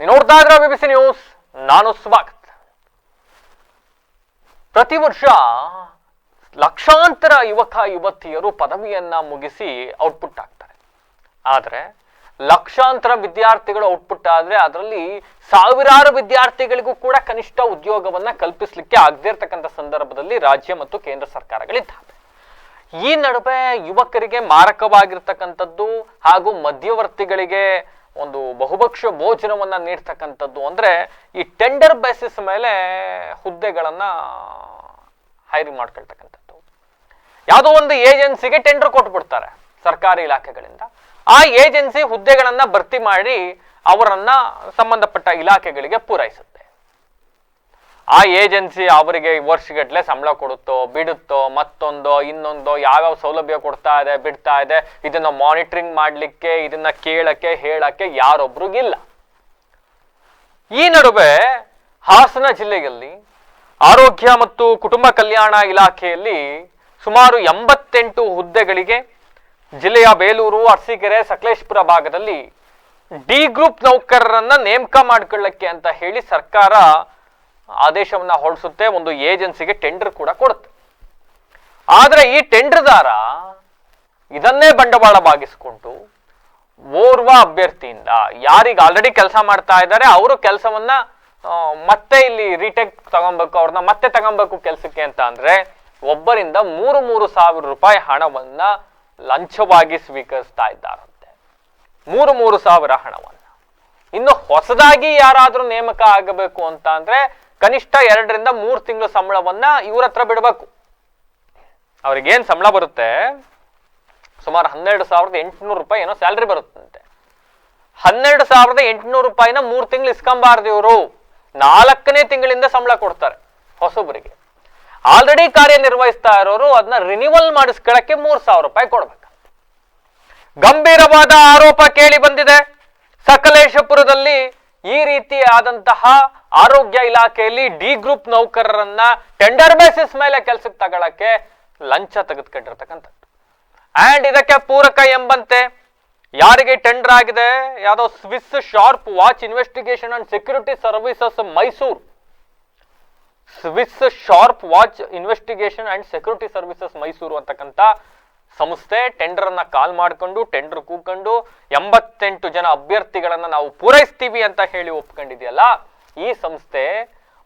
ನೋಡ್ತಾ ಇದ್ರ BBC news ನಾನು ಸ್ವಾಗತ್. ಪ್ರತಿ ವರ್ಷ ಲಕ್ಷಾಂತರ ಯುವಕ, ಯುವತಿಯರು ಪದವಿಯನ್ನ ಮುಗಿಸಿ ಔಟ್ಪುಟ್ ಆಗ್ತಾರೆ ಆದರೆ ಲಕ್ಷಾಂತರ ವಿದ್ಯಾರ್ಥಿಗಳು ಔಟ್ಪುಟ್ ಆದ್ರೆ ಅದರಲ್ಲಿ ಸಾವಿರಾರು ವಿದ್ಯಾರ್ಥಿಗಳಿಗೂ ಕೂಡ ಕನಿಷ್ಠ ಉದ್ಯೋಗವನ್ನ ಕಲ್ಪಿಸಲಿಕ್ಕೆ ಆಗದೇ ಇರತಕ್ಕಂಥ ಸಂದರ್ಭದಲ್ಲಿ ರಾಜ್ಯ ಮತ್ತು ಕೇಂದ್ರ ಸರ್ಕಾರಗಳಿದ್ದಾವೆ. ಈ ನಡುವೆ ಯುವಕರಿಗೆ ಮಾರಕವಾಗಿರ್ತಕ್ಕಂಥದ್ದು ಹಾಗೂ ಮಧ್ಯವರ್ತಿಗಳಿಗೆ ಒಂದು ಬಹುಭಕ್ಷ ಭೋಜನವನ್ನ ನೀಡ್ತಕ್ಕಂಥದ್ದು ಅಂದ್ರೆ ಈ ಟೆಂಡರ್ ಬೇಸಿಸ್ ಮೇಲೆ ಹುದ್ದೆಗಳನ್ನ ಹೈರಿ ಮಾಡ್ಕೊಳ್ತಕ್ಕಂಥದ್ದು. ಯಾವುದೋ ಒಂದು ಏಜೆನ್ಸಿಗೆ ಟೆಂಡರ್ ಕೊಟ್ಬಿಡ್ತಾರೆ ಸರ್ಕಾರಿ ಇಲಾಖೆಗಳಿಂದ. ಆ ಏಜೆನ್ಸಿ ಹುದ್ದೆಗಳನ್ನ ಭರ್ತಿ ಮಾಡಿ ಅವರನ್ನ ಸಂಬಂಧಪಟ್ಟ ಇಲಾಖೆಗಳಿಗೆ ಪೂರೈಸುತ್ತೆ. ಆ ಏಜೆನ್ಸಿ ಅವರಿಗೆ ವರ್ಷಗಟ್ಟಲೆ ಸಂಬಳ ಕೊಡುತ್ತೋ, ಬಿಡುತ್ತೋ, ಮತ್ತೊಂದೋ, ಇನ್ನೊಂದೋ, ಯಾವ್ಯಾವ ಸೌಲಭ್ಯ ಕೊಡ್ತಾ ಇದೆ, ಬಿಡ್ತಾ ಇದೆ, ಇದನ್ನ ಮಾನಿಟರಿಂಗ್ ಮಾಡ್ಲಿಕ್ಕೆ, ಇದನ್ನ ಕೇಳಕ್ಕೆ, ಹೇಳಕ್ಕೆ ಯಾರೊಬ್ರಿಗಿಲ್ಲ ಈ ನಡುವೆ ಹಾಸನ ಜಿಲ್ಲೆಯಲ್ಲಿ ಆರೋಗ್ಯ ಮತ್ತು ಕುಟುಂಬ ಕಲ್ಯಾಣ ಇಲಾಖೆಯಲ್ಲಿ ಸುಮಾರು ಎಂಬತ್ತೆಂಟು ಹುದ್ದೆಗಳಿಗೆ ಜಿಲ್ಲೆಯ ಬೇಲೂರು, ಅರಸೀಕೆರೆ, ಸಕಲೇಶ್ಪುರ ಭಾಗದಲ್ಲಿ ಡಿ ಗ್ರೂಪ್ ನೌಕರರನ್ನ ನೇಮಕ ಮಾಡ್ಕೊಳ್ಳಕ್ಕೆ ಅಂತ ಹೇಳಿ ಸರ್ಕಾರ ಆದೇಶವನ್ನ ಹೊರಡಿಸುತ್ತೆ, ಒಂದು ಏಜೆನ್ಸಿಗೆ ಟೆಂಡರ್ ಕೂಡ ಕೊಡುತ್ತೆ. ಆದರೆ ಈ ಟೆಂಡರ್ದಾರ ಇದನ್ನೇ ಬಂಡವಾಳ ಬಾಗಿಸಿಕೊಂಡು ಓರ್ವ ಅಭ್ಯರ್ಥಿಯಿಂದ, ಯಾರಿಗೆ ಆಲ್ರೆಡಿ ಕೆಲಸ ಮಾಡ್ತಾ ಇದ್ದಾರೆ, ಅವರು ಕೆಲಸವನ್ನ ಮತ್ತೆ ಇಲ್ಲಿ ರೀಟೇಕ್ ತಗೊಬೇಕು, ಅವ್ರನ್ನ ಮತ್ತೆ ತಗೊಬೇಕು ಕೆಲಸಕ್ಕೆ ಅಂತ ಅಂದ್ರೆ, ಒಬ್ಬರಿಂದ ಮೂರು ಮೂರು ಸಾವಿರ ರೂಪಾಯಿ ಹಣವನ್ನ ಲಂಚವಾಗಿ ಸ್ವೀಕರಿಸ್ತಾ ಇದ್ದಾರಂತೆ. ಮೂರು ಮೂರು ಸಾವಿರ ಹಣವನ್ನ. ಇನ್ನು ಹೊಸದಾಗಿ ಯಾರಾದರೂ ನೇಮಕ ಆಗಬೇಕು ಅಂತ ಅಂದ್ರೆ ಕನಿಷ್ಠ ಎರಡರಿಂದ ಮೂರು ತಿಂಗಳು ಸಂಬಳವನ್ನ ಇವ್ರ ಹತ್ರ ಬಿಡಬೇಕು. ಅವ್ರಿಗೇನ್ ಸಂಬಳ ಬರುತ್ತೆ? ಸುಮಾರು ಹನ್ನೆರಡು ಸಾವಿರದ ಎಂಟುನೂರು ರೂಪಾಯಿ ಏನೋ ಸ್ಯಾಲ್ರಿ ಬರುತ್ತಂತೆ. ಹನ್ನೆರಡು ಸಾವಿರದ ಎಂಟುನೂರು ರೂಪಾಯಿನ ಮೂರು ತಿಂಗಳು ಇಸ್ಕೊಂಬಾರ್ದು ಇವರು. ನಾಲ್ಕನೇ ತಿಂಗಳಿಂದ ಸಂಬಳ ಕೊಡ್ತಾರೆ ಹೊಸೊಬ್ಬರಿಗೆ ಆಲ್ರೆಡಿ ಕಾರ್ಯನಿರ್ವಹಿಸ್ತಾ ಇರೋರು ಅದನ್ನ ರಿನಿವಲ್ ಮಾಡಿಸ್ಕೊಳ್ಳಕ್ಕೆ ಮೂರ್ ಸಾವಿರ ರೂಪಾಯಿ ಕೊಡ್ಬೇಕು. ಗಂಭೀರವಾದ ಆರೋಪ ಕೇಳಿ ಬಂದಿದೆ. ಸಕಲೇಶಪುರದಲ್ಲಿ ಈ ರೀತಿ ಆದಂತಹ ಆರೋಗ್ಯ ಇಲಾಖೆಯಲ್ಲಿ ಡಿ ಗ್ರೂಪ್ ನೌಕರರನ್ನ ಟೆಂಡರ್ ಬೇಸಿಸ್ ಮೇಲೆ ಕೆಲಸಕ್ಕೆ ತಗೊಳಕ್ಕೆ ಲಂಚ ತೆಗೆದುಕೊಂಡಿರ್ತಕ್ಕಂಥದ್ದು. ಅಂಡ್ ಇದಕ್ಕೆ ಪೂರಕ ಎಂಬಂತೆ ಯಾರಿಗೆ ಟೆಂಡರ್ ಆಗಿದೆ? ಯಾವುದೋ Swiss Sharp Watch Investigation and Security Services Mysuru Swiss Sharp Watch Investigation and Security Services Mysuru ಅಂತಕ್ಕಂಥ ಸಂಸ್ಥೆ ಟೆಂಡರ್ ಅನ್ನ ಕಾಲ್ ಮಾಡ್ಕೊಂಡು, ಟೆಂಡರ್ ಕೂಕೊಂಡು ಎಂಬತ್ತೆಂಟು ಜನ ಅಭ್ಯರ್ಥಿಗಳನ್ನ ನಾವು ಪೂರೈಸ್ತೀವಿ ಅಂತ ಹೇಳಿ ಒಪ್ಕೊಂಡಿದೆಯಲ್ಲ, ಈ ಸಂಸ್ಥೆ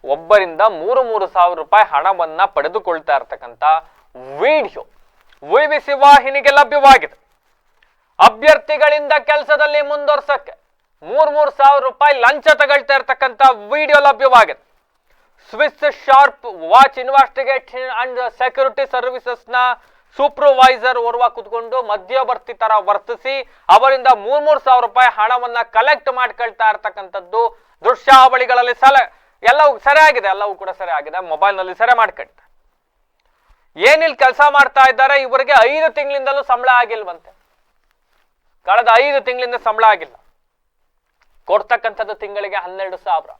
ಒಬ್ಬರಿಂದ ಮೂರು ಮೂರು ಸಾವಿರ ರೂಪಾಯಿ ಹಣವನ್ನ ಪಡೆದುಕೊಳ್ತಾ ಇರ್ತಕ್ಕಂಥ ವಿಡಿಯೋ ವಿವಿಸಿ ವಾಹಿನಿಗೆ ಲಭ್ಯವಾಗಿದೆ. ಅಭ್ಯರ್ಥಿಗಳಿಂದ ಕೆಲಸದಲ್ಲಿ ಮುಂದುವರ್ಸಕ್ಕೆ ಮೂರ್ ಮೂರ್ ಸಾವಿರ ರೂಪಾಯಿ ಲಂಚ ತಗೊಳ್ತಾ ಇರ್ತಕ್ಕಂಥ ವಿಡಿಯೋ ಲಭ್ಯವಾಗಿದೆ. Swiss Sharp Watch Investigation and Security ಸರ್ವಿಸಸ್ನ supervisor ಓರ್ವ ಕುತ್ಕೊಂಡು ಮಧ್ಯವರ್ತಿ ತರ ವರ್ತಿಸಿ ಅವರಿಂದ ಮೂರ್ ಮೂರ್ ಸಾವಿರ ರೂಪಾಯಿ ಹಣವನ್ನ ಕಲೆಕ್ಟ್ ಮಾಡ್ಕೊಳ್ತಾ ಇರ್ತಕ್ಕಂಥದ್ದು ದೃಶ್ಯಾವಳಿಗಳಲ್ಲಿ ಸಲ, ಎಲ್ಲವೂ ಸರಿಯಾಗಿದೆ, ಎಲ್ಲವೂ ಕೂಡ ಸರಿಯಾಗಿದೆ. ಮೊಬೈಲ್ನಲ್ಲಿ ಸರಿ ಮಾಡ್ಕೊಳ್ತಾರೆ. ಏನಿಲ್ಲಿ ಕೆಲಸ ಮಾಡ್ತಾ ಇದ್ದಾರೆ, ಇವರಿಗೆ ಐದು ತಿಂಗಳಿಂದಲೂ ಸಂಬಳ ಆಗಿಲ್ವಂತೆ. ಕಳೆದ ಐದು ತಿಂಗಳಿಂದ ಸಂಬಳ ಆಗಿಲ್ಲ. ಕೊಡ್ತಕ್ಕಂಥದ್ದು ತಿಂಗಳಿಗೆ ಹನ್ನೆರಡು ಸಾವಿರ.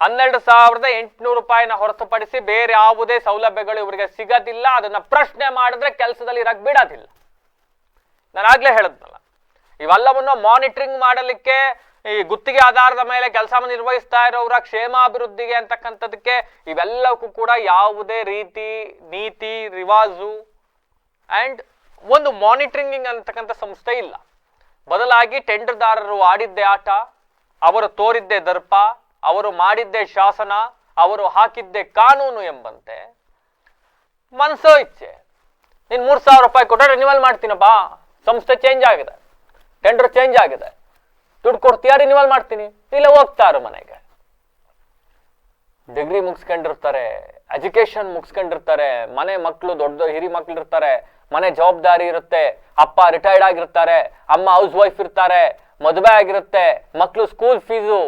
ಹನ್ನೆರಡು ಸಾವಿರದ ಎಂಟುನೂರು ರೂಪಾಯಿನ ಹೊರತುಪಡಿಸಿ ಬೇರೆ ಯಾವುದೇ ಸೌಲಭ್ಯಗಳು ಇವರಿಗೆ ಸಿಗೋದಿಲ್ಲ. ಅದನ್ನ ಪ್ರಶ್ನೆ ಮಾಡಿದ್ರೆ ಕೆಲಸದಲ್ಲಿ ಇರಕ್ ಬಿಡೋದಿಲ್ಲ. ನಾನು ಆಗ್ಲೇ ಹೇಳದ್ನಲ್ಲ, ಇವೆಲ್ಲವನ್ನು ಮಾನಿಟರಿಂಗ್ ಮಾಡಲಿಕ್ಕೆ ಈ ಗುತ್ತಿಗೆ ಆಧಾರದ ಮೇಲೆ ಕೆಲಸ ನಿರ್ವಹಿಸ್ತಾ ಇರೋರ ಕ್ಷೇಮಾಭಿವೃದ್ಧಿಗೆ ಅಂತಕ್ಕಂಥದಕ್ಕೆ ಇವೆಲ್ಲಕ್ಕೂ ಕೂಡ ಯಾವುದೇ ರೀತಿ, ನೀತಿ, ರಿವಾಜು ಅಂಡ್ ಒಂದು ಮಾನಿಟರಿಂಗ್ ಅಂತಕ್ಕಂಥ ಸಂಸ್ಥೆ ಇಲ್ಲ. ಬದಲಾಗಿ ಟೆಂಡರ್ದಾರರು ಆಡಿದ್ದೆ ಆಟ, ಅವರು ತೋರಿದ್ದೆ ದರ್ಪ ಅವರು ಮಾಡಿದ್ದೇ ಶಾಸನ, ಅವರು ಹಾಕಿದ್ದೇ ಕಾನೂನು ಎಂಬಂತೆ. ಮನಸ್ಸೋ ಇಚ್ಛೆ. ನೀನ್ ಮೂರ್ ಸಾವಿರ ರೂಪಾಯಿ ಕೊಟ್ಟರೆ ರಿನಿವಲ್ ಮಾಡ್ತೀನಪ್ಪ ಸಂಸ್ಥೆ ಚೇಂಜ್ ಆಗಿದೆ. ಟೆಂಡರ್ ಚೇಂಜ್ ಆಗಿದೆ. ದುಡ್ಡು ಕೊಡ್ತೀಯಾ, ರಿನಿವಲ್ ಮಾಡ್ತೀನಿ? ಇಲ್ಲ ಹೋಗ್ತಾರು ಮನೆಗೆ. ಡಿಗ್ರಿ ಮುಗಿಸ್ಕೊಂಡಿರ್ತಾರೆ ಎಜುಕೇಶನ್ ಮುಗಿಸ್ಕೊಂಡಿರ್ತಾರೆ, ಮನೆ ಮಕ್ಕಳು ದೊಡ್ಡ ಹಿರಿ ಮಕ್ಳು ಇರ್ತಾರೆ, ಮನೆ ಜವಾಬ್ದಾರಿ ಇರುತ್ತೆ, ಅಪ್ಪ ರಿಟೈರ್ಡ್ ಆಗಿರ್ತಾರೆ, ಅಮ್ಮ ಹೌಸ್ ವೈಫ್ ಇರ್ತಾರೆ, ಮದುವೆ ಆಗಿರುತ್ತೆ ಮಕ್ಕಳು ಸ್ಕೂಲ್ ಫೀಸು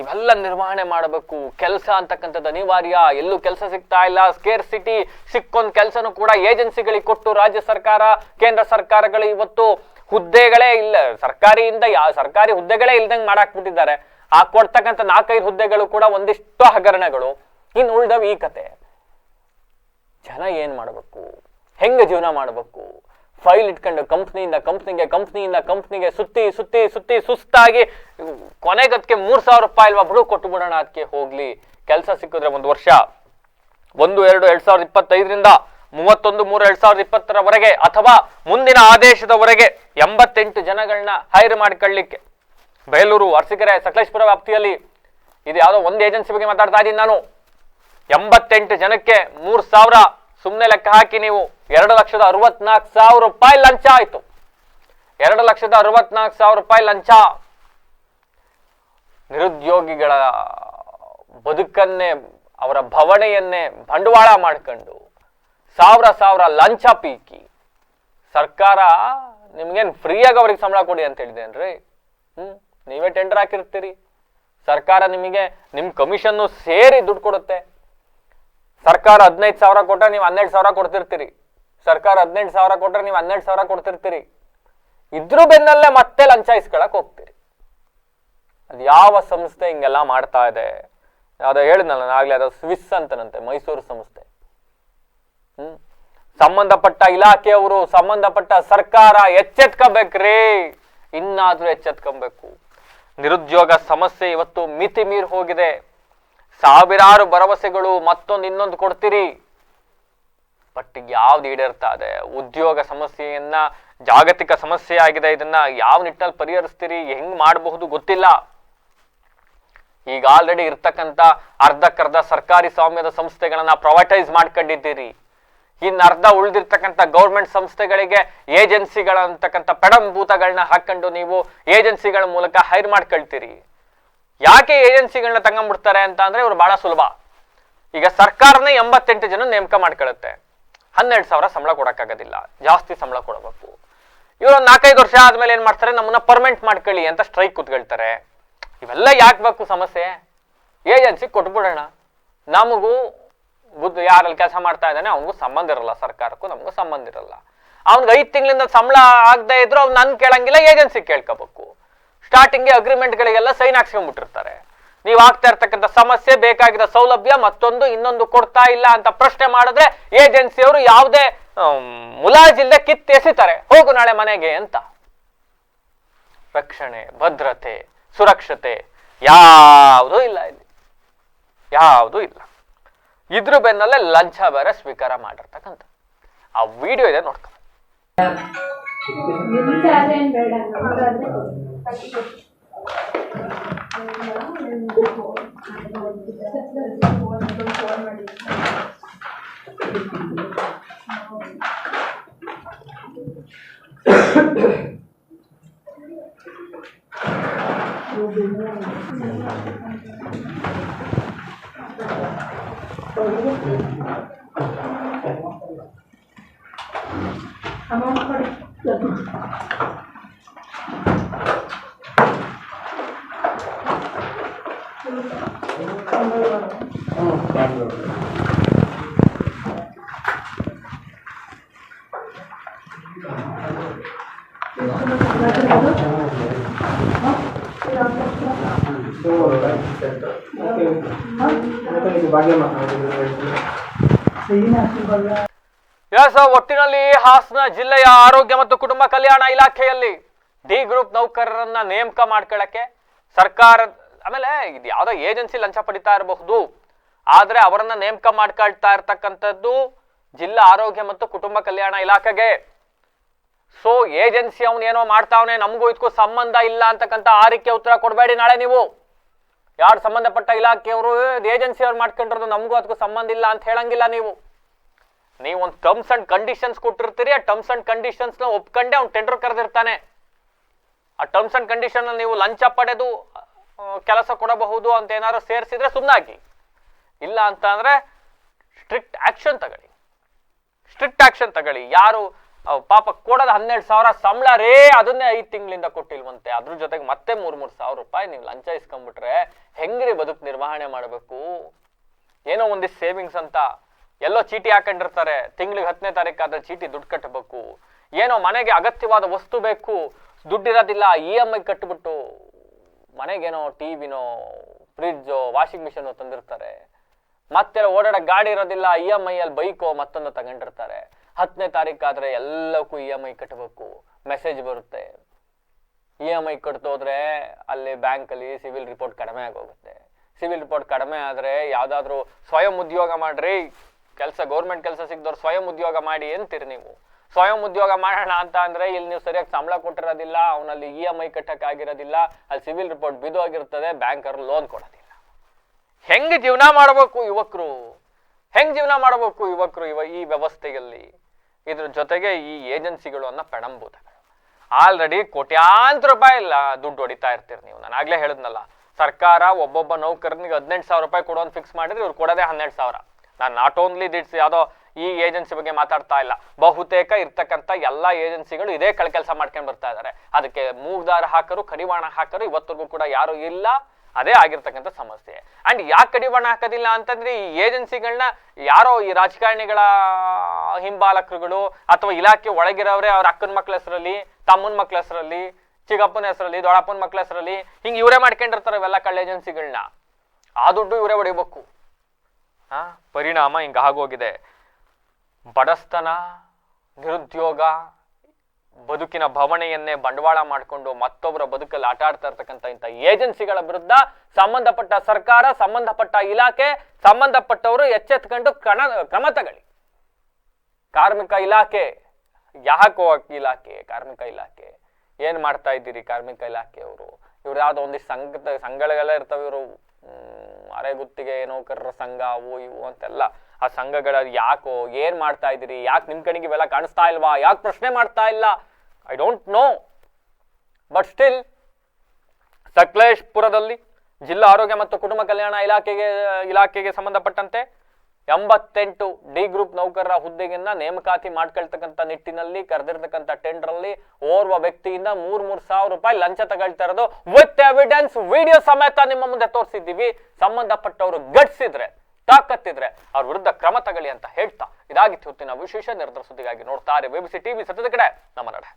ಇವೆಲ್ಲ ನಿರ್ವಹಣೆ ಮಾಡಬೇಕು. ಕೆಲಸ ಅಂತಕ್ಕಂಥದ್ದು ಅನಿವಾರ್ಯ. ಎಲ್ಲೂ ಕೆಲಸ ಸಿಗ್ತಾ ಇಲ್ಲ. ಸ್ಕೇರ್ ಸಿಟಿ ಸಿಕ್ಕೊಂದ್ ಕೆಲಸನೂ ಕೂಡ ಏಜೆನ್ಸಿಗಳಿಗೆ ಕೊಟ್ಟು ರಾಜ್ಯ ಸರ್ಕಾರ, ಕೇಂದ್ರ ಸರ್ಕಾರಗಳು ಇವತ್ತು ಹುದ್ದೆಗಳೇ ಇಲ್ಲ. ಸರ್ಕಾರಿಯಿಂದ ಯಾವ ಸರ್ಕಾರಿ ಹುದ್ದೆಗಳೇ ಇಲ್ದಂಗೆ ಮಾಡಾಕ್ಬಿಟ್ಟಿದ್ದಾರೆ ಆ ಕೊಡ್ತಕ್ಕಂಥ ನಾಲ್ಕೈದು ಹುದ್ದೆಗಳು ಕೂಡ ಒಂದಿಷ್ಟು ಹಗರಣಗಳು. ಇನ್ನು ಉಳಿದವು ಈ ಕತೆ. ಜನ ಏನ್ ಮಾಡಬೇಕು? ಹೆಂಗೆ ಜೀವನ ಮಾಡಬೇಕು? ಫೈಲ್ ಇಟ್ಕೊಂಡು ಕಂಪ್ನಿಯಿಂದ ಕಂಪ್ನಿಗೆ ಕಂಪ್ನಿಯಿಂದ ಕಂಪ್ನಿಗೆ ಸುತ್ತಿ ಸುತ್ತಿ ಸುತ್ತಿ ಸುಸ್ತಾಗಿ ಕೊನೆಗದಕ್ಕೆ ಮೂರು ಸಾವಿರ ರೂಪಾಯಿ ಅಲ್ವಾ ಬಿಡು, ಕೊಟ್ಟು ಬಿಡೋಣ ಅದಕ್ಕೆ ಹೋಗ್ಲಿ. ಕೆಲಸ ಸಿಕ್ಕಿದ್ರೆ ಒಂದು ವರ್ಷ. ಒಂದು, ಎರಡು, ಎರಡ್ ಸಾವಿರದ ಇಪ್ಪತ್ತೈದರಿಂದ ಮೂವತ್ತೊಂದು, ಮೂರು, ಎರಡ್ ಸಾವಿರದ ಇಪ್ಪತ್ತರವರೆಗೆ ಅಥವಾ ಮುಂದಿನ ಆದೇಶದವರೆಗೆ ಎಂಬತ್ತೆಂಟು ಜನಗಳನ್ನ ಹೈರ್ ಮಾಡ್ಕೊಳ್ಳಿಕ್ಕೆ. ಬೇಲೂರು, ಅರಸೀಕೆರೆ, ಸಕಲೇಶ್ಪುರ ವ್ಯಾಪ್ತಿಯಲ್ಲಿ ಇದು ಯಾವುದೋ ಒಂದು ಏಜೆನ್ಸಿ ಬಗ್ಗೆ ಮಾತಾಡ್ತಾ ಇದ್ದೀನಿ ನಾನು. ಎಂಬತ್ತೆಂಟು ಜನಕ್ಕೆ ಮೂರು ಸಾವಿರ ಸುಮ್ಮನೆ ಲೆಕ್ಕ ಹಾಕಿ ನೀವು. ಎರಡು ಲಕ್ಷದ ಅರವತ್ನಾಲ್ಕು ಸಾವಿರ ರೂಪಾಯಿ ಲಂಚ ಆಯ್ತು. ಎರಡು ಲಕ್ಷದ ಅರವತ್ನಾಲ್ಕು ಸಾವಿರ ರೂಪಾಯಿ ಲಂಚ. ನಿರುದ್ಯೋಗಿಗಳ ಬದುಕನ್ನೇ, ಅವರ ಭವಣೆಯನ್ನೇ ಬಂಡವಾಳ ಮಾಡ್ಕೊಂಡು ಸಾವಿರ ಸಾವಿರ ಲಂಚ ಪೀಕಿ. ಸರ್ಕಾರ ನಿಮ್ಗೇನು ಫ್ರೀಯಾಗಿ ಅವ್ರಿಗೆ ಸಂಬಳ ಕೊಡಿ ಅಂತ ಹೇಳಿದೇನ್ರಿ ಹ್ಞೂ ನೀವೇ ಟೆಂಡರ್ ಹಾಕಿರ್ತೀರಿ. ಸರ್ಕಾರ ನಿಮಗೆ ನಿಮ್ಮ ಕಮಿಷನ್ನು ಸೇರಿ ದುಡ್ಡು ಕೊಡುತ್ತೆ. ಸರ್ಕಾರ ಹದಿನೈದು ಸಾವಿರ ಕೊಟ್ಟರೆ ನೀವು ಹನ್ನೆರಡು ಸಾವಿರ ಕೊಡ್ತಿರ್ತೀರಿ. ಸರ್ಕಾರ ಹದಿನೆಂಟು ಸಾವಿರ ಕೊಟ್ರೆ ನೀವು ಹನ್ನೆರಡು ಸಾವಿರ ಕೊಡ್ತಿರ್ತೀರಿ. ಇದ್ರ ಬೆನ್ನಲ್ಲೇ ಮತ್ತೆ ಲಂಚ ಇಸ್ಕೊಳಕ್ ಹೋಗ್ತೀರಿ. ಅದು ಯಾವ ಸಂಸ್ಥೆ ಹಿಂಗೆಲ್ಲ ಮಾಡ್ತಾ ಇದೆ? ಯಾವ್ದ ಹೇಳಿದ್ನಲ್ಲ ಆಗ್ಲೇ ಅದು ಸ್ವಿಸ್ ಅಂತನಂತೆ, ಮೈಸೂರು ಸಂಸ್ಥೆ. ಹ್ಮ್. ಸಂಬಂಧಪಟ್ಟ ಇಲಾಖೆಯವರು ಸಂಬಂಧಪಟ್ಟ ಸರ್ಕಾರ ಎಚ್ಚೆತ್ಕೋಬೇಕ್ರಿ. ಇನ್ನಾದ್ರೂ ಎಚ್ಚೆತ್ಕೊಬೇಕು. ನಿರುದ್ಯೋಗ ಸಮಸ್ಯೆ ಇವತ್ತು ಮಿತಿ ಮೀರಿ ಹೋಗಿದೆ. ಸಾವಿರಾರು ಭರವಸೆಗಳು ಮತ್ತೊಂದು ಇನ್ನೊಂದು ಕೊಡ್ತೀರಿ. ಬಟ್ ಯಾವ್ದು ಈಡೇರ್ತಾ ಇದೆ? ಉದ್ಯೋಗ ಸಮಸ್ಯೆಯನ್ನ, ಜಾಗತಿಕ ಸಮಸ್ಯೆ ಆಗಿದೆ, ಇದನ್ನ ಯಾವ ನಿಟ್ಟಿನಲ್ಲಿ ಪರಿಹರಿಸ್ತೀರಿ, ಹೆಂಗ್ ಮಾಡಬಹುದು ಗೊತ್ತಿಲ್ಲ. ಈಗ ಆಲ್ರೆಡಿ ಇರ್ತಕ್ಕಂಥ ಅರ್ಧಕ್ಕರ್ಧ ಸರ್ಕಾರಿ ಸ್ವಾಮ್ಯದ ಸಂಸ್ಥೆಗಳನ್ನ ಪ್ರೈವೇಟೈಸ್ ಮಾಡ್ಕೊಂಡಿದ್ದೀರಿ. ಇನ್ನು ಅರ್ಧ ಉಳಿದಿರ್ತಕ್ಕಂಥ ಗೌರ್ಮೆಂಟ್ ಸಂಸ್ಥೆಗಳಿಗೆ ಏಜೆನ್ಸಿಗಳಂತಕ್ಕಂಥ ಪೆಡಂಭೂತಗಳನ್ನ ಹಾಕೊಂಡು ನೀವು ಏಜೆನ್ಸಿಗಳ ಮೂಲಕ ಹೈರ್ ಮಾಡ್ಕೊಳ್ತೀರಿ. ಯಾಕೆ ಏಜೆನ್ಸಿಗಳನ್ನ ತಗೊಂಡ್ಬಿಡ್ತಾರೆ ಅಂತ ಅಂದ್ರೆ ಇವ್ರು ಬಹಳ ಸುಲಭ. ಈಗ ಸರ್ಕಾರನೇ ಎಂಬತ್ತೆಂಟು ಜನ ನೇಮಕ ಮಾಡ್ಕೊಳ್ಳುತ್ತೆ ಹನ್ನೆರಡು ಸಾವಿರ ಸಂಬಳ ಕೊಡಕ್ಕಾಗೋದಿಲ್ಲ. ಜಾಸ್ತಿ ಸಂಬಳ ಕೊಡಬೇಕು. ಇವರು ಒಂದು ನಾಲ್ಕೈದು ವರ್ಷ ಆದಮೇಲೆ ಏನು ಮಾಡ್ತಾರೆ? ನಮ್ಮನ್ನ ಪರ್ಮನೆಂಟ್ ಮಾಡ್ಕೊಳ್ಳಿ ಅಂತ ಸ್ಟ್ರೈಕ್ ಕೂತ್ಕೊಳ್ತಾರೆ. ಇವೆಲ್ಲ ಯಾಕೆ ಬೇಕು ಸಮಸ್ಯೆ? ಏಜೆನ್ಸಿ ಕೊಟ್ಬಿಡೋಣ. ನಮಗೂ ಬುದ್ಧ ಯಾರಲ್ಲಿ ಕೆಲಸ ಮಾಡ್ತಾ ಇದ್ದಾನೆ, ಅವನಿಗೂ ಸಂಬಂಧ ಇರಲ್ಲ, ಸರ್ಕಾರಕ್ಕೂ ನಮಗೂ ಸಂಬಂಧ ಇರಲ್ಲ. ಅವ್ನಿಗೆ ಐದು ತಿಂಗಳಿಂದ ಸಂಬಳ ಆಗದೆ ಇದ್ರು ಅವ್ನು ನನ್ ಕೇಳಂಗಿಲ್ಲ, ಏಜೆನ್ಸಿ ಕೇಳ್ಕೋಬೇಕು. ಸ್ಟಾರ್ಟಿಂಗ್ಗೆ ಅಗ್ರಿಮೆಂಟ್ಗಳಿಗೆಲ್ಲ ಸೈನ್ ಹಾಕ್ಸ್ಕೊಂಡ್ಬಿಟ್ಟಿರ್ತಾರೆ. ನೀವು ಆಗ್ತಾ ಇರ್ತಕ್ಕಂಥ ಸಮಸ್ಯೆ ಬೇಕಾಗಿರೋ ಸೌಲಭ್ಯ ಮತ್ತೊಂದು, ಇನ್ನೊಂದು ಕೊಡ್ತಾ ಇಲ್ಲ ಅಂತ ಪ್ರಶ್ನೆ ಮಾಡಿದ್ರೆ ಏಜೆನ್ಸಿಯವರು ಯಾವುದೇ ಮುಲಾಜಿಲ್ದೆ ಕಿತ್ತೆಸಿತಾರೆ ಹೋಗು ನಾಳೆ ಮನೆಗೆ ಅಂತ. ರಕ್ಷಣೆ, ಭದ್ರತೆ, ಸುರಕ್ಷತೆ ಯಾವುದೂ ಇಲ್ಲ ಇಲ್ಲಿ. ಯಾವುದೂ ಇಲ್ಲ. ಇದ್ರ ಬೆನ್ನಲ್ಲೇ ಲಂಚ ಬೇರೆ ಸ್ವೀಕಾರ ಮಾಡಿರ್ತಕ್ಕಂಥ. ಆ ವಿಡಿಯೋ ಇದೆ ನೋಡ್ಕೊ. ನಿಮ್ಗೆ ಆದ್ರೆ ಎಸ್ ಒಟ್ಟಿನಲ್ಲಿ ಹಾಸನ ಜಿಲ್ಲೆಯ ಆರೋಗ್ಯ ಮತ್ತು ಕುಟುಂಬ ಕಲ್ಯಾಣ ಇಲಾಖೆಯಲ್ಲಿ ಡಿ ಗ್ರೂಪ್ ನೌಕರರನ್ನ ನೇಮಕ ಮಾಡ್ಕೊಳ್ಳಕ್ಕೆ ಸರ್ಕಾರ, ಆಮೇಲೆ ಇದು ಯಾವ್ದೋ ಏಜೆನ್ಸಿ ಲಂಚ ಪಡಿತಾ ಇರಬಹುದು. ಆದ್ರೆ ಅವರನ್ನ ನೇಮಕ ಮಾಡ್ಕೊಳ್ತಾ ಇರ್ತಕ್ಕಂಥದ್ದು ಜಿಲ್ಲಾ ಆರೋಗ್ಯ ಮತ್ತು ಕುಟುಂಬ ಕಲ್ಯಾಣ ಇಲಾಖೆಗೆ. ಸೊ ಏಜೆನ್ಸಿ ಏನೋ ಮಾಡ್ತಾವನೆ, ನಮಗೂ ಇದಕ್ಕೂ ಸಂಬಂಧ ಇಲ್ಲ ಅಂತಕ್ಕಂಥ ಆರಿಕೆ ಉತ್ತರ ಕೊಡಬೇಡಿ ನಾಳೆ ನೀವು. ಯಾರು ಸಂಬಂಧಪಟ್ಟ ಇಲಾಖೆಯವರು ಏಜೆನ್ಸಿ ಅವ್ರು ಮಾಡ್ಕೊಂಡಿರೋದು ನಮಗೂ ಅದಕ್ಕೂ ಸಂಬಂಧ ಇಲ್ಲ ಅಂತ ಹೇಳಂಗಿಲ್ಲ ನೀವು. ನೀವು ಒಂದು ಟರ್ಮ್ಸ್ ಅಂಡ್ ಕಂಡೀಷನ್ಸ್ ಕೊಟ್ಟಿರ್ತೀರಿ, ಆ ಟರ್ಮ್ಸ್ ಅಂಡ್ ಕಂಡೀಷನ್ಸ್ನ ಒಪ್ಕೊಂಡೆ ಅವ್ನು ಟೆಂಡರ್ ಕರೆದಿರ್ತಾನೆ. ಆ ಟರ್ಮ್ಸ್ ಅಂಡ್ ಕಂಡೀಷನ್ ನೀವು ಲಂಚ ಪಡೆದು ಕೆಲಸ ಕೊಡಬಹುದು ಅಂತ ಏನಾದ್ರು ಸೇರಿಸಿದ್ರೆ ಸುಮ್ಮನಾಗಿ ಇಲ್ಲ ಅಂತ ಅಂದ್ರೆ ಸ್ಟ್ರಿಕ್ಟ್ ಆಕ್ಷನ್ ತಗೊಳ್ಳಿ. ಸ್ಟ್ರಿಕ್ಟ್ ಆಕ್ಷನ್ ತಗೊಳ್ಳಿ. ಯಾರು ಅವ್ ಪಾಪ ಕೊಡೋದು ಹನ್ನೆರಡು ಸಾವಿರ ಸಂಬಳ ರೇ ಅದನ್ನೇ ಐದು ತಿಂಗಳಿಂದ ಕೊಟ್ಟಿಲ್ವಂತೆ. ಅದ್ರ ಜೊತೆಗೆ ಮತ್ತೆ ಮೂರ್ ಮೂರ್ ಸಾವಿರ ರೂಪಾಯಿ ನೀವು ಲಂಚ ಇಸ್ಕೊಂಡ್ಬಿಟ್ರೆ ಹೆಂಗ್ರಿ ಬದುಕು ನಿರ್ವಹಣೆ ಮಾಡಬೇಕು? ಏನೋ ಒಂದಿಷ್ಟು ಸೇವಿಂಗ್ಸ್ ಅಂತ. ಎಲ್ಲೋ ಚೀಟಿ ಹಾಕೊಂಡಿರ್ತಾರೆ. ತಿಂಗಳಿಗೆ ಹತ್ತನೇ ತಾರೀಕಾದ್ರೆ ಚೀಟಿ ದುಡ್ಡು ಕಟ್ಟಬೇಕು ಏನೋ ಮನೆಗೆ ಅಗತ್ಯವಾದ ವಸ್ತು ಬೇಕು. ದುಡ್ಡಿರೋದಿಲ್ಲ ಇ ಎಂ ಐ ಕಟ್ಬಿಟ್ಟು ಮನೆಗೇನೋ ಟಿವಿನೋ ಫ್ರಿಡ್ಜೋ ವಾಷಿಂಗ್ ಮಿಷಿನೋ ತಂದಿರ್ತಾರೆ. ಮತ್ತೆ ಓಡಾಡೋ ಗಾಡಿ ಇರೋದಿಲ್ಲ ಇ ಎಂ ಐ ಅಲ್ಲಿ ಬೈಕೋ ಮತ್ತೊಂದು ತಗೊಂಡಿರ್ತಾರೆ. ಹತ್ತನೇ ತಾರೀಕಾದ್ರೆ ಎಲ್ಲಕ್ಕೂ ಇ ಎಂ ಐ ಕಟ್ಟಬೇಕು ಮೆಸೇಜ್ ಬರುತ್ತೆ. ಇ ಎಂ ಐ ಕಟ್ತೋದ್ರೆ ಅಲ್ಲಿ ಬ್ಯಾಂಕಲ್ಲಿ ಸಿವಿಲ್ ರಿಪೋರ್ಟ್ ಕಡಿಮೆ ಆಗೋಗುತ್ತೆ. ಸಿವಿಲ್ ರಿಪೋರ್ಟ್ ಕಡಿಮೆ ಆದರೆ ಯಾವುದಾದ್ರೂ ಸ್ವಯಂ ಉದ್ಯೋಗ ಮಾಡ್ರಿ. ಕೆಲಸ, ಗೌರ್ಮೆಂಟ್ ಕೆಲಸ ಸಿಗ್ದವ್ರು ಸ್ವಯಂ ಉದ್ಯೋಗ ಮಾಡಿ ಅಂತೀರಿ ನೀವು. ಸ್ವಯಂ ಉದ್ಯೋಗ ಮಾಡೋಣ ಅಂತ ಅಂದ್ರೆ ಇಲ್ಲಿ ನೀವು ಸರಿಯಾಗಿ ಸಂಬಳ ಕೊಟ್ಟಿರೋದಿಲ್ಲ, ಅವನಲ್ಲಿ ಇ ಎಂ ಐ ಕಟ್ಟಕ್ಕಾಗಿರೋದಿಲ್ಲ ಅಲ್ಲಿ ಸಿವಿಲ್ ರಿಪೋರ್ಟ್ ಬಿದ್ದೋಗಿರ್ತದೆ ಬ್ಯಾಂಕರ್ ಲೋನ್ ಕೊಡೋದಿಲ್ಲ. ಹೆಂಗ್ ಜೀವನ ಮಾಡಬೇಕು ಯುವಕರು? ಹೆಂಗ್ ಜೀವನ ಮಾಡಬೇಕು ಯುವಕರು ಇವ ಈ ವ್ಯವಸ್ಥೆಯಲ್ಲಿ? ಇದ್ರ ಜೊತೆಗೆ ಈ ಏಜೆನ್ಸಿಗಳು ಅನ್ನೋ ಪೆಣಂಬೂತ ಆಲ್ರೆಡಿ ಕೋಟ್ಯಾಂತರ ರೂಪಾಯಿ ಇಲ್ಲ ದುಡ್ಡು ಹೊಡಿತಾ ಇರ್ತೀರಿ ನೀವು. ನಾನು ಆಗ್ಲೇ ಹೇಳಿದ್ನಲ್ಲ, ಸರ್ಕಾರ ಒಬ್ಬೊಬ್ಬ ನೌಕರನಿಗೆ ಹದಿನೆಂಟು ಸಾವಿರ ರೂಪಾಯಿ ಕೊಡೋನ್ ಫಿಕ್ಸ್ ಮಾಡಿದ್ರೆ ಇವ್ರು ಕೊಡೋದೇ ಹನ್ನೆರಡು ಸಾವಿರ. ನಾನು ನಾಟ್ ಓನ್ಲಿ ದಿಟ್ಸ್ ಯಾವುದೋ ಈ ಏಜೆನ್ಸಿ ಬಗ್ಗೆ ಮಾತಾಡ್ತಾ ಇಲ್ಲ, ಬಹುತೇಕ ಇರ್ತಕ್ಕಂಥ ಎಲ್ಲ ಏಜೆನ್ಸಿಗಳು ಇದೇ ಕಳೆ ಕೆಲಸ ಮಾಡ್ಕೊಂಡು ಬರ್ತಾ ಇದ್ದಾರೆ ಅದಕ್ಕೆ ಮೂಗ್ದಾರ ಹಾಕರು, ಕಡಿವಾಣ ಹಾಕರು ಇವತ್ತಿಗೂ ಕೂಡ ಯಾರು ಇಲ್ಲ. ಅದೇ ಆಗಿರ್ತಕ್ಕಂಥ ಸಮಸ್ಯೆ. ಅಂಡ್ ಯಾಕೆ ಕಡಿವಾಣ ಹಾಕೋದಿಲ್ಲ ಅಂತಂದ್ರೆ ಈ ಏಜೆನ್ಸಿಗಳನ್ನ ಯಾರೋ ಈ ರಾಜಕಾರಣಿಗಳ ಹಿಂಬಾಲಕರುಗಳು ಅಥವಾ ಇಲಾಖೆ ಒಳಗಿರೋರೆ ಅವ್ರ ಅಕ್ಕನ ಮಕ್ಳ ಹೆಸರಲ್ಲಿ, ತಮ್ಮನ ಮಕ್ಳ ಹೆಸರಲ್ಲಿ, ಚಿಕ್ಕಪ್ಪನ ಹೆಸರಲ್ಲಿ, ದೊಡ್ಡಪ್ಪನ ಮಕ್ಳ ಹೆಸರಲ್ಲಿ ಹಿಂಗೆ ಇವರೇ ಮಾಡ್ಕೊಂಡಿರ್ತಾರೆ ಇವೆಲ್ಲ ಕಳ್ಳ ಏಜೆನ್ಸಿಗಳನ್ನ ಆ ದುಡ್ಡು ಇವರೇ ಹೊಡಿಬೇಕು. ಆ, ಪರಿಣಾಮ ಹಿಂಗೆ ಆಗೋಗಿದೆ. ಬಡಸ್ತನ, ನಿರುದ್ಯೋಗ ಬದುಕಿನ ಭವಣೆಯನ್ನೇ ಬಂಡವಾಳ ಮಾಡಿಕೊಂಡು ಮತ್ತೊಬ್ಬರ ಬದುಕಲ್ಲಿ ಆಟ ಆಡ್ತಾ ಇರ್ತಕ್ಕಂಥ ಇಂಥ ಏಜೆನ್ಸಿಗಳ ವಿರುದ್ಧ ಸಂಬಂಧಪಟ್ಟ ಸರ್ಕಾರ, ಸಂಬಂಧಪಟ್ಟ ಇಲಾಖೆ, ಸಂಬಂಧಪಟ್ಟವರು ಎಚ್ಚೆತ್ಕೊಂಡು ಕಣ ಕ್ರಮ ತಗೊಳ್ಳಿ. ಕಾರ್ಮಿಕ ಇಲಾಖೆ, ಯಾಕೋ ಇಲಾಖೆ, ಕಾರ್ಮಿಕ ಇಲಾಖೆ, ಏನ್ ಮಾಡ್ತಾ ಇದ್ದೀರಿ ಕಾರ್ಮಿಕ ಇಲಾಖೆಯವರು? ಇವ್ರು ಯಾವುದೋ ಒಂದಿಷ್ಟು ಸಂಘದ, ಸಂಘಗಳೆಲ್ಲ ಇರ್ತವೆ ಇವರು. ಅರೆಗುತ್ತಿಗೆ ನೌಕರರ ಸಂಘ, ಅವು ಇವು ಅಂತೆಲ್ಲ. ಆ ಸಂಘಗಳ ಯಾಕೋ ಏನ್ ಮಾಡ್ತಾ ಇದ್ದೀರಿ? ಯಾಕೆ ನಿಮ್ ಕಡೆಗೆ ಇವೆಲ್ಲ ಕಾಣಿಸ್ತಾ ಇಲ್ವಾ? ಯಾಕೆ ಪ್ರಶ್ನೆ ಮಾಡ್ತಾ ಇಲ್ಲ? I don't know but still ಸಕಲೇಶ್ಪುರದಲ್ಲಿ ಜಿಲ್ಲಾ ಆರೋಗ್ಯ ಮತ್ತು ಕುಟುಂಬ ಕಲ್ಯಾಣ ಇಲಾಖೆಗೆ ಇಲಾಖೆಗೆ ಸಂಬಂಧಪಟ್ಟಂತೆ ಎಂಬತ್ತೆಂಟು ಡಿ ಗ್ರೂಪ್ ನೌಕರರ ಹುದ್ದೆಗಿನ್ನ ನೇಮಕಾತಿ ಮಾಡ್ಕೊಳ್ತಕ್ಕಂಥ ನಿಟ್ಟಿನಲ್ಲಿ, ಕರೆದಿರ್ತಕ್ಕಂಥ ಟೆಂಡರ್ ಅಲ್ಲಿ ಓರ್ವ ವ್ಯಕ್ತಿಯಿಂದ ಮೂರ್ ಮೂರ್ ಸಾವಿರ ರೂಪಾಯಿ ಲಂಚ ತಗೊಳ್ತಾ ಇರೋದು ವಿತ್ ಎವಿಡೆನ್ಸ್ ವಿಡಿಯೋ ಸಮೇತ ನಿಮ್ಮ ಮುಂದೆ ತೋರಿಸಿದ್ದೀವಿ. ಸಂಬಂಧಪಟ್ಟವರು ಗಟ್ಸಿದ್ರೆ ತಾಕತ್ತಿದ್ರೆ ಅವ್ರ ವಿರುದ್ಧ ಕ್ರಮ ತಗೊಳ್ಳಿ ಅಂತ ಹೇಳ್ತಾ ಇದಾಗಿತ್ತು ಹೊತ್ತಿನ ವಿಶೇಷ ನಿರಂತರ ಸುದ್ದಿಗಾಗಿ ನೋಡ್ತಾರೆ ಬಿಬಿಸಿ ಟಿವಿ ಸತ್ಯದ ಕಡೆ. ನಮ್ಮ ನಡೆ.